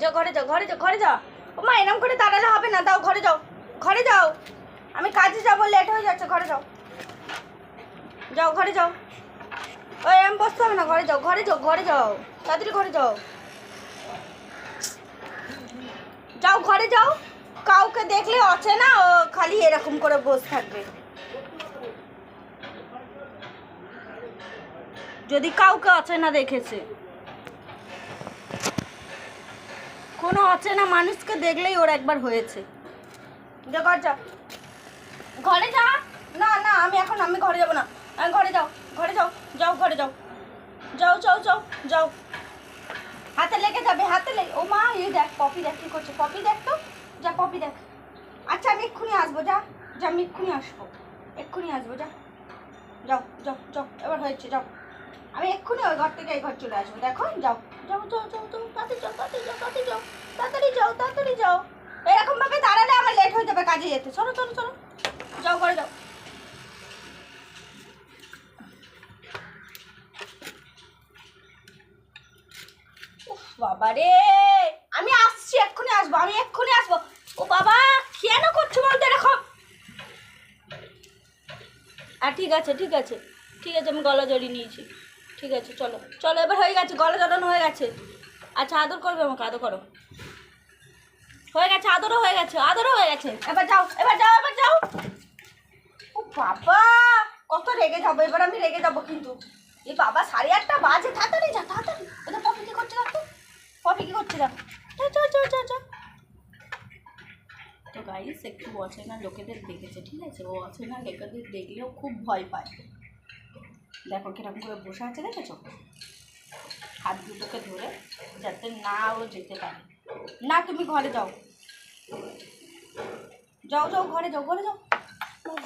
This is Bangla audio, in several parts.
যাও, ঘরে যাও ঘরে যাও ঘরে যাও। ও মা, এরম করে দাঁড়ালে হবে না, দাও, ঘরে যাও ঘরে যাও। আমি কাজে যাব লেট হয়ে যাচ্ছে, ঘরে যাও। যাও, ঘরে যাও। ও এম বসতে হবে না, ঘরে যাও ঘরে যাও ঘরে যাও, তাড়াতাড়ি ঘরে যাও। যাও, ঘরে যাও। কাউকে দেখলে অচেনা, ও খালি এরকম করে বসে থাকবে। যদি কাউকে অচেনা দেখেছে। কোনো অচেনা মানুষকে দেখলেই ওর একবার হয়েছে। ঘর ঘরে যা? না না, আমি এখন, আমি ঘরে যাব না। আমি ঘরে যাও ঘরে যাও যাও, ঘরে যাও। যাও যাও যাও যাও। হাতে লেগে যাবে, হাতে লেগে। ও মা, এই দেখ, পপি দেখ কী করছে। পপি দেখ তো। যা, পপি দেখ। আচ্ছা আমি এক্ষুনি আসব, যা। যা, আমি এক্ষুনি আসব। এক্ষুনি আসব, যা। যাও যাও যাও। এবার হয়েছে, যাও। আমি এক্ষুনি ওই ঘর থেকে এই ঘর চলে আসব। দেখো, যাও যাও যাও যাও, তাড়াতাড়ি যাও। এরকম ভাবে দাঁড়ালে আমার লেট হয়ে যাবে কাজে যেতে। চলো চলো চলো। যাও, ঘরে যাও। বাবা রে! আমি আসছি, এক্ষুনি আসব, আমি এক্ষুনি আসব। ও বাবা, কেন করছ বলতো এরকম? আর ঠিক আছে ঠিক আছে। ঠিক আছে, আমি গলা জড়িয়ে নিয়েছি। ঠিক আছে, চলো। চলো, এবার হয়ে গেছে, গলা জড়ানো হয়ে গেছে। আচ্ছা আদর করবে আমাকে, আদর করো। হয়ে গেছে, আদরও হয়ে গেছে, আদরও হয়ে গেছে। এবার যাও এবার যাও এবার যাও। ও বাবা, কত রেগে যাব, এবার আমি রেগে যাব কিন্তু। এই বাবা, সাড়ে আটটা বাজে, তাড়াতাড়ি যা, তাড়াতাড়ি। এটা পপি কি করছে দেখো? পপি কি করছে দেখো? তো গাইস একটু অচেনা লোকেদের দেখেছে, ঠিক আছে? ও অচেনা লোকেদের দেখলেও খুব ভয় পায়। দেখো কীরকম করে বসে আছে, দেখেছ? হাত দুটোকে ধরে যাতে না ও যেতে পারে। না, তুমি ঘরে যাও। যাও যাও, ঘরে যাও ঘরে যাও।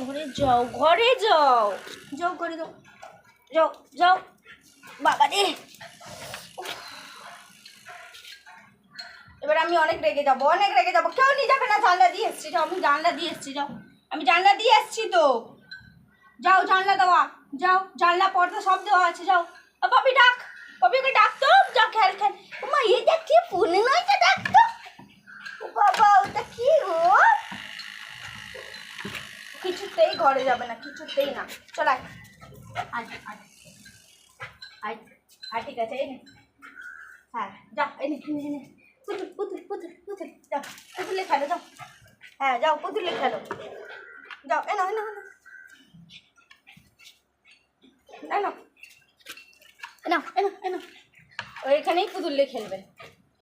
ঘরে যাও ঘরে যাও। যাও, ঘরে যাও। যাও যাও। বাবা রে। এবার আমি অনেক রেগে যাব, অনেক রেগে যাব। কেউ নিয়ে যাবে না, জানলা দিয়ে এসছি, যাও, আমি জানলা দিয়ে এসছি, যাও। আমি জানলা দিয়ে এসছি তো। যাও, জানলা দেওয়া, যাও, জানলা, পর্দা সব দেওয়া আছে, যাও। পপি ডাক। পপিকে ডাক তো যাও খেল খেল ও মা এই দেখ কি ফোনে নয় তো ডাক তো ও বাবা ওটা কি গো কিছুতেই ঘরে যাবে না কিছুতেই না চল আয় আয় আয় আয় আয় ঠিক আছে এই নে হ্যাঁ যা এই নে এই নে, এই নে পুতুল পুতুল পুতুল পুতুল যাও পুতুলে খেলো যাও হ্যাঁ যাও পুতুলে খেলো যাও এ নাও এ নাও এ নাও। এ নাও এ নাও এ নাও এ নাও ও এখানেই পুতুলে খেলবে